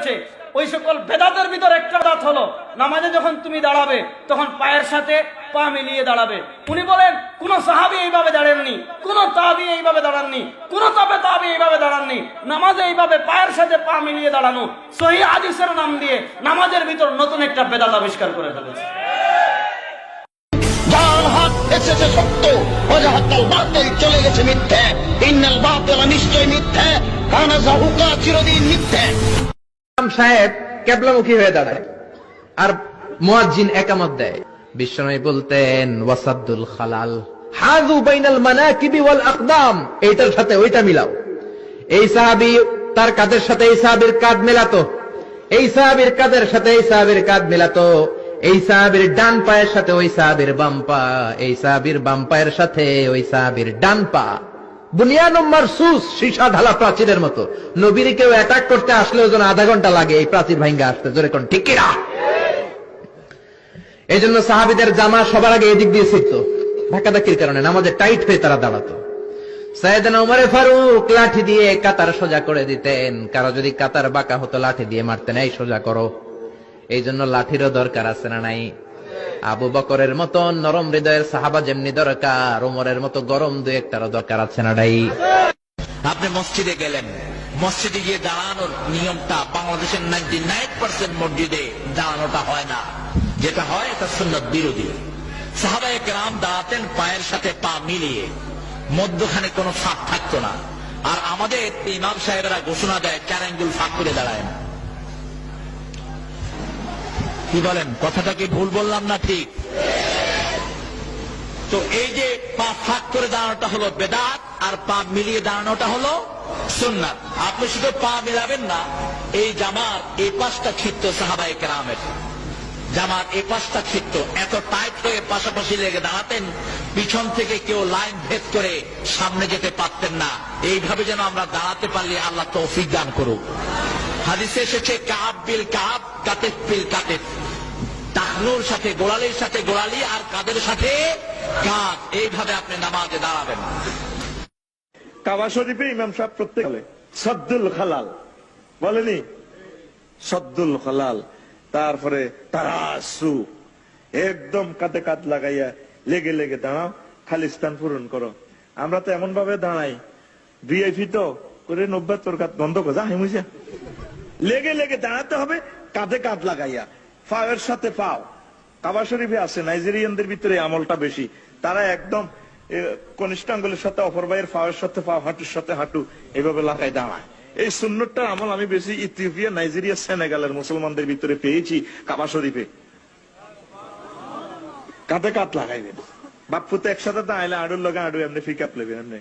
হচ্ছে ওই সকল বেদাতের ভিতর একটা দাঁত হলো, নামাজে যখন তুমি দাঁড়াবে, তখন পায়ের সাথে পা মিলিয়ে দাঁড়াবে। উনি বলেন, কোন সাহাবি এইভাবে দাঁড়াননি, কোন তাবি এইভাবে দাঁড়াননি, কোন তবে তাবি এইভাবে দাঁড়াননি। নামাজে এইভাবে পায়ের সাথে পা মিলিয়ে দাঁড়ানো, সহি আদিসের নাম দিয়ে নামাজের ভিতর নতুন একটা বেদাত আবিষ্কার করে ফেলেছে। এসেছে নিশ্চয় মিথ্যে। সাহেব কেবলামুখী হয়ে দাঁড়ায়। আর মুয়াজ্জিন একামত দেয়। বিশ্বনবী বলতেন ওয়াসাদ্দুল খালাল, হাযু বাইনাল মানাকিবি ওয়াল আকদাম। এইটার সাথে ওইটা মিলাও। এই সাহাবী তার কাদের সাথে এই সাহাবীর কাঁধ মেলাতো। এই সাহাবীর কাদের সাথে এই সাহাবীর কাঁধ মেলাতো। এই সাহাবীর ডান পায়ের সাথে ওই সাহাবীর বাম পা। এই সাহাবীর বাম পায়ের সাথে ওই সাহাবীর ডান পা। বুনিয়ানুম মারসুস সীসা ঢালা প্রাচীরের মতো। নবীর কেউ অ্যাটাক করতে আধা ঘণ্টা লাগে, এই প্রাচীর ভাঙ্গা আসতে। জোরে কোন এই জন্য সাহাবিদের জামা সবার আগে এদিক দিয়ে ধাক্কাধাক্কির কারণে টাইট হয়ে তারা দাঁড়াতো। ফারুক লাঠি দিয়ে কাতার সোজা করে দিতেন। কারও যদি কাতার বাঁকা হতো, লাঠি দিয়ে মারতেন, এই সোজা করো। এই জন্য লাঠিরও দরকার আছে না নাই? আবু বকরের মতো নরম হৃদয়ের সাহাবা যেমনি দরকার, ওমরের মতো গরম দু একটারও দরকার আছে না নাই আপনি মসজিদে গেলেন। মসজিদে গিয়ে দাঁড়ানোর নিয়মটা বাংলাদেশের নাইনটি নাইন পার্সেন্ট মসজিদে দাঁড়ানোটা হয় না। যেটা হয়, এটা সুন্নত বিরোধী। সাহাবায়ে গ্রাম দাঁড়াতেন পায়ের সাথে পা মিলিয়ে। মধ্যখানে কোনো ফাঁক থাকতো না। আর আমাদের ইমাম সাহেবেরা ঘোষণা দেয় চার আঙ্গুল ফাঁক করে দাঁড়ায় না। কি বলেন? কথাটা কি ভুল বললাম না ঠিক? তো এই যে পা ফাঁক করে দাঁড়ানোটা হলো বেদাত আর পা মিলিয়ে দাঁড়ানোটা হলো সুন্নাত। আপনি শুধু পা মিলাবেন না, এই জামার এই পাশটা ছিটত সাহাবাই কেরামের। জামার এই পাশটা ছিটত এত টাইট হয়ে পাশাপাশি লেগে দাঁড়াতেন, পিছন থেকে কেউ লাইন ভেদ করে সামনে যেতে পারতেন না। এইভাবে যেন আমরা দাঁড়াতে পারলে আল্লাহ তৌফিক দান করুক। হাদিসে এসেছে, কাব বিল কাব, কাতেফ বিল কাতেফ। টাকনুর সাথে, গোড়ালির সাথে, গোড়ালি আর কাদের সাথে? কাঁধ এইভাবে আপনি নামাজে দাঁড়াবেন। কাবা শরীফে ইমাম সাহেব প্রত্যেক সদ্দুল খালাল। বলেনি? সদ্দুল খালাল। তারপরে তারাসু। একদম কাঁধে কাঁধ লাগাইয়া লেগে লেগে দাঁড়াও খালি স্থান পূরণ করো। আমরা তো এমন ভাবে দাঁড়াই ভিআইপি তো করে নব্বই তোর কাত করে, যা হেমুজা লেগে লেগে দাঁড়াতে হবে, কাঁধে কাঁধ লাগাইয়া। পায়ের সাথে পাও। কাবা শরীফে আছে নাইজেরিয়ানদের ভিতরে আমলটা বেশি। তারা একদম এ, কনিষ্ঠ আঙ্গুলের সাথে অপর ভাইয়ের পায়ের সাথে পাও হাঁটুর সাথে হাঁটু এইভাবে লাগাই দাঁড়ায়। এই সুন্নতটার আমল আমি বেশি ইথিওপিয়া নাইজেরিয়া সেনেগালের মুসলমানদের ভিতরে পেয়েছি কাবা শরীফে। কাঁধে কাঁধ লাগাইবেন। বাপ্পু তো একসাথে দাঁড়াইলে আডুর লগে আডু এমনি ফিক আপ লেবেন এমনি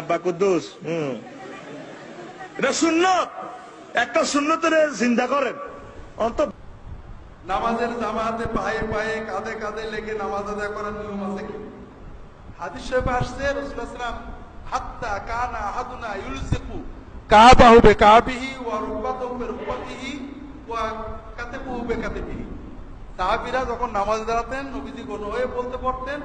আব্বা কুদ্দুস হম। এটা সুন্নত। একটা সুন্নতের জিন্দা করেন। অন্ত নামাজের জামাতে পায়ে পায়ে, কাঁধে কাঁধে লেগে নামাজ আদায় করার নিয়ম আছে কি? হাদিস শরীফে আসছে সাল্লাম হাত্তা কানা আহাদুনা ইউলসিকু কাবাহু বিকাবিহি ওয়া রুকবাতাহু বিরুকবাতিহি ওয়া কাতিবুহু বিকাতিবিহি সাহাবীরা যখন নামাজ দাঁড়াতেন, নবীজি কোন হয়ে বলতে পারতেন,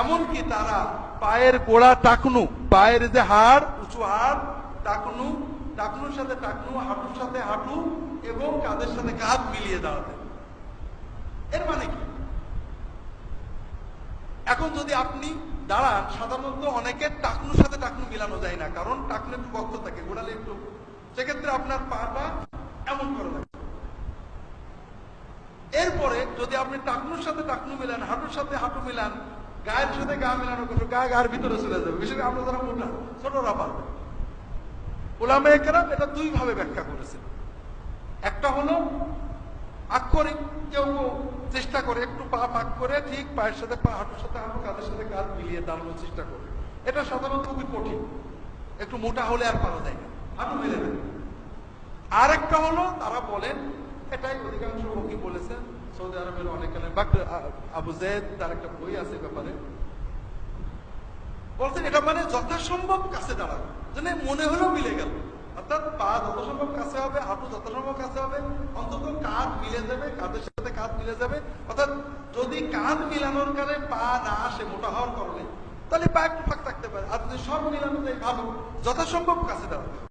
এমনকি তারা পায়ের গোড়া টাকনু, পায়ের যে হাড়, উঁচু হাড়, টাকনু, টাকনুর সাথে টাকনু, হাঁটুর সাথে হাঁটু এবং কাঁধের সাথে কাঁধ মিলিয়ে দাঁড়াতেন। এর মানে কি? এখন যদি আপনি দাঁড়ান, সাধারণত অনেকের টাকনুর সাথে টাকনু মিলানো যায় না, কারণ টাকনু একটু বক্ত থাকে, গোড়ালে একটু। সেক্ষেত্রে আপনার পাটা এমন করে থাকে এরপরে যদি আপনি টাকনুর সাথে টাকনু মিলান, হাঁটুর সাথে হাঁটু মিলান, গায়ের সাথে গা মিলানো করবে গা গায়ের ভিতরে চলে যাবে। বিশেষ করে আমরা যারা মোটা ছোটরা পারবে ওলামে একরাম এটা দুই ভাবে ব্যাখ্যা করেছে একটা হলো আক্ষরিক, কেউ চেষ্টা করে, একটু পা পাক করে ঠিক পায়ের সাথে, পা হাঁটুর সাথে হাঁটু কাঁধের সাথে কাঁধ মিলিয়ে দাঁড়ানোর চেষ্টা করে। এটা সাধারণত খুবই কঠিন। একটু মোটা হলে আর পারা যায় না। হাঁটু মিলে না। আর একটা হলো, তারা বলেন, এটাই অধিকাংশ লোকই বলেছেন, সৌদি আরবের অনেক আবু জেদ তার একটা বই আছে ব্যাপারে। বলছেন, এটা মানে যথাসম্ভব কাছে দাঁড়াবে যেন মনে হলেও মিলে গেল। অর্থাৎ পা যথাসম্ভব কাছে হবে, হাঁটু যথাসম্ভব কাছে হবে, অন্তত কাঁধ মিলে যাবে, কাঁধের সাথে কাঁধ মিলে যাবে। অর্থাৎ যদি কাঁধ মিলানোর কারণে পা না আসে মোটা হওয়ার কারণে, তাহলে পা একটু ফাঁক থাকতে পারে। আর যদি সব মিলানো যায় ভালো, যথাসম্ভব কাছে দাঁড়াবে